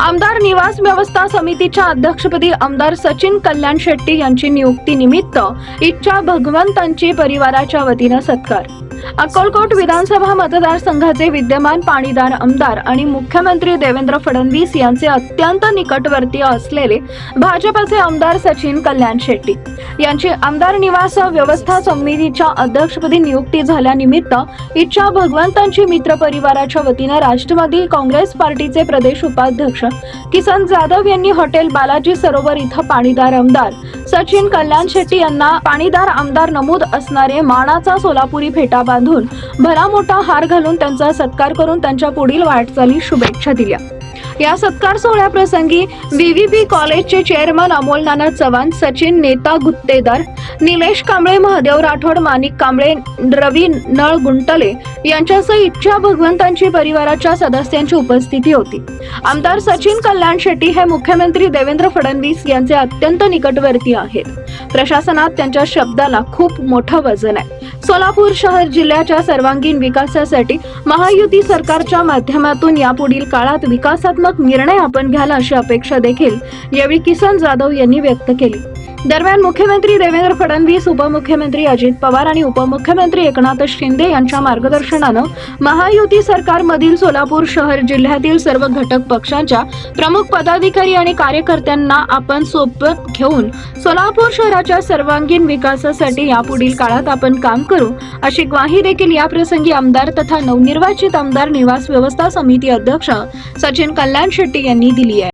आमदार निवास व्यवस्था समितीच्या अध्यक्षपदी आमदार सचिन कल्याण शेट्टी यांची नियुक्ती निमित्त इच्छा भगवंतांची परिवाराच्या वतीनं सत्कार. अक्कलकोट विधानसभा मतदारसंघाचे विद्यमान पाणीदार आमदार आणि मुख्यमंत्री देवेंद्र फडणवीस यांचे अत्यंत निकटवर्तीय असलेले भाजपचे आमदार सचिन कल्याण शेट्टी. यांची आमदार निवास व्यवस्था समितीच्या अध्यक्षपदी नियुक्ती झाल्यानिमित्त इच्छा भगवंतांची मित्र परिवाराच्या वतीनं राष्ट्रवादी काँग्रेस पार्टीचे प्रदेश उपाध्यक्ष किसन जाधव यांनी हॉटेल बालाजी सरोवर इथं पाणीदार आमदार सचिन कल्याण शेट्टी यांना पाणीदार आमदार नमूद असणारे मानाचा सोलापुरी फेटा बांधून भला मोठा हार घालून त्यांचा सत्कार करून त्यांच्या पुढील वाटचाली शुभेच्छा दिल्या. या सत्कार सोहळ्याप्रसंगी व्हीव्हीबी कॉलेजचे चेअरमन अमोल नाना चव्हाण सचिन नेता गुत्तेदार निलेश कांबळे महादेव राठोड माणिक कांबळे रवी नळ गुंटले यांच्यासह इच्छा भगवंतांची परिवाराच्या सदस्यांची उपस्थिती होती. आमदार सचिन कल्याण शेट्टी हे मुख्यमंत्री देवेंद्र फडणवीस यांचे अत्यंत निकटवर्ती आहेत. प्रशासनात त्यांच्या शब्दाला खूप मोठं वजन आहे. सोलापूर शहर जिल्ह्याच्या सर्वांगीण विकासासाठी महायुती सरकारच्या माध्यमातून यापुढील काळात विकासात्मक निर्णय आपण घ्याल अशी अपेक्षा देखील यावेळी किसन जाधव यांनी व्यक्त केली. दरम्यान मुख्यमंत्री देवेंद्र फडणवीस उपमुख्यमंत्री अजित पवार आणि उपमुख्यमंत्री एकनाथ शिंदे यांच्या मार्गदर्शनानं महायुती सरकारमधील सोलापूर शहर जिल्ह्यातील सर्व घटक पक्षांच्या प्रमुख पदाधिकारी आणि कार्यकर्त्यांना आपण सोबत घेऊन सोलापूर शहराच्या सर्वांगीण विकासासाठी यापुढील काळात आपण काम करू अशी ग्वाही देखील या प्रसंगी आमदार तथा नवनिर्वाचित आमदार निवास व्यवस्था समिती अध्यक्ष सचिन कल्याण शेट्टी यांनी दिली आहे.